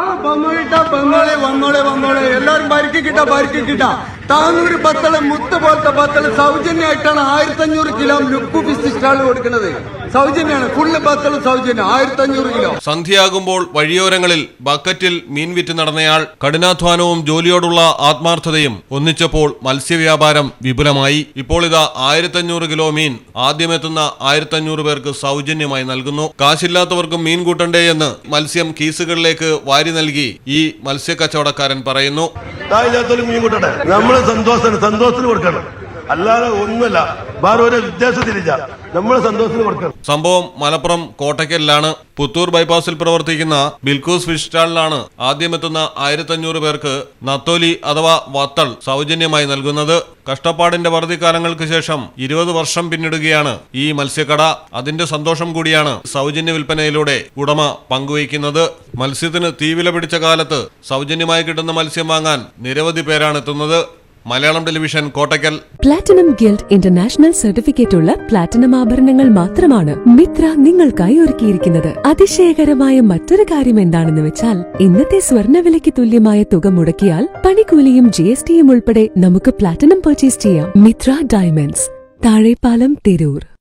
ആ വന്നോളിട്ടാ വന്നോളെ വന്നോളെ വന്നോളെ. എല്ലാരും പരിക്ക് കിട്ടാ പരിക്ക് കിട്ടാ താനൂര് ബത്തൾ മുത്ത് പോലത്തെ ബത്തൾ സൗജന്യമായിട്ടാണ് ആയിരത്തി അഞ്ഞൂറ് കിലോ ലുക്ക് ഫിഷ് സ്റ്റാൾ കൊടുക്കുന്നത്. സൗജന്യമാണ്. ഫുള്ള് ബത്തൽ സൗജന്യം ആയിരത്തി അഞ്ഞൂറ് കിലോ. സന്ധ്യയാകുമ്പോൾ വഴിയോരങ്ങളിൽ ബക്കറ്റിൽ മീൻ വിറ്റ് നടന്നയാൾ കഠിനാധ്വാനവും ജോലിയോടുള്ള ആത്മാർത്ഥതയും ഒന്നിച്ചപ്പോൾ മത്സ്യവ്യാപാരം വിപുലമായി. ഇപ്പോൾ ഇതാ ആയിരത്തഞ്ഞൂറ് കിലോ മീൻ ആദ്യമെത്തുന്ന ആയിരത്തഞ്ഞൂറ് പേർക്ക് സൗജന്യമായി നൽകുന്നു. കാശില്ലാത്തവർക്കും മീൻ കൂട്ടണ്ടേ എന്ന് മത്സ്യം കീസുകളിലേക്ക് വാരി നൽകി ഈ മത്സ്യക്കച്ചവടക്കാരൻ പറയുന്നു. നമ്മൾ സന്തോഷത്തിന് സന്തോഷത്തിന് കൊടുക്കണം. അല്ലാതെ ഒന്നുമല്ല. വേറെ ഒരു വ്യത്യാസത്തിലില്ല നമ്മൾ സന്തോഷത്തിന് കൊടുക്കണം സംഭവം മലപ്പുറം കോട്ടയ്ക്കലിലാണ് പുത്തൂർ ബൈപ്പാസിൽ പ്രവർത്തിക്കുന്ന ബിൽക്കൂസ് ഫിഷ് സ്റ്റാളിലാണ് ആദ്യമെത്തുന്ന ആയിരത്തഞ്ഞൂറ് പേർക്ക് നത്തോലി അഥവാ വത്തൾ സൗജന്യമായി നൽകുന്നത്. കഷ്ടപ്പാടിന്റെ വറുതിക്കാലങ്ങൾക്ക് ശേഷം ഇരുപത് വർഷം പിന്നിടുകയാണ് ഈ മത്സ്യക്കട. അതിന്റെ സന്തോഷം കൂടിയാണ് സൗജന്യ വിൽപ്പനയിലൂടെ ഉടമ പങ്കുവയ്ക്കുന്നത്. മത്സ്യത്തിന് തീവില പിടിച്ച കാലത്ത് സൗജന്യമായി കിട്ടുന്ന മത്സ്യം വാങ്ങാൻ നിരവധി പേരാണ് എത്തുന്നത്. Malayalam television Kottakkal. Platinum guild international certificate ഉള്ള പ്ലാറ്റിനം ആഭരണങ്ങൾ മാത്രമാണ് മിത്ര നിങ്ങൾക്കായി ഒരുക്കിയിരിക്കുന്നത്. അതിശയകരമായ മറ്റൊരു കാര്യം എന്താണെന്ന് വെച്ചാൽ ഇന്നത്തെ സ്വർണവിലയ്ക്ക് തുല്യമായ തുക മുടക്കിയാൽ പണിക്കൂലിയും ജി എസ് ടിയും ഉൾപ്പെടെ നമുക്ക് പ്ലാറ്റിനം പർച്ചേസ് ചെയ്യാം. മിത്ര ഡയമണ്ട്സ് താഴെപ്പാലം തിരൂർ.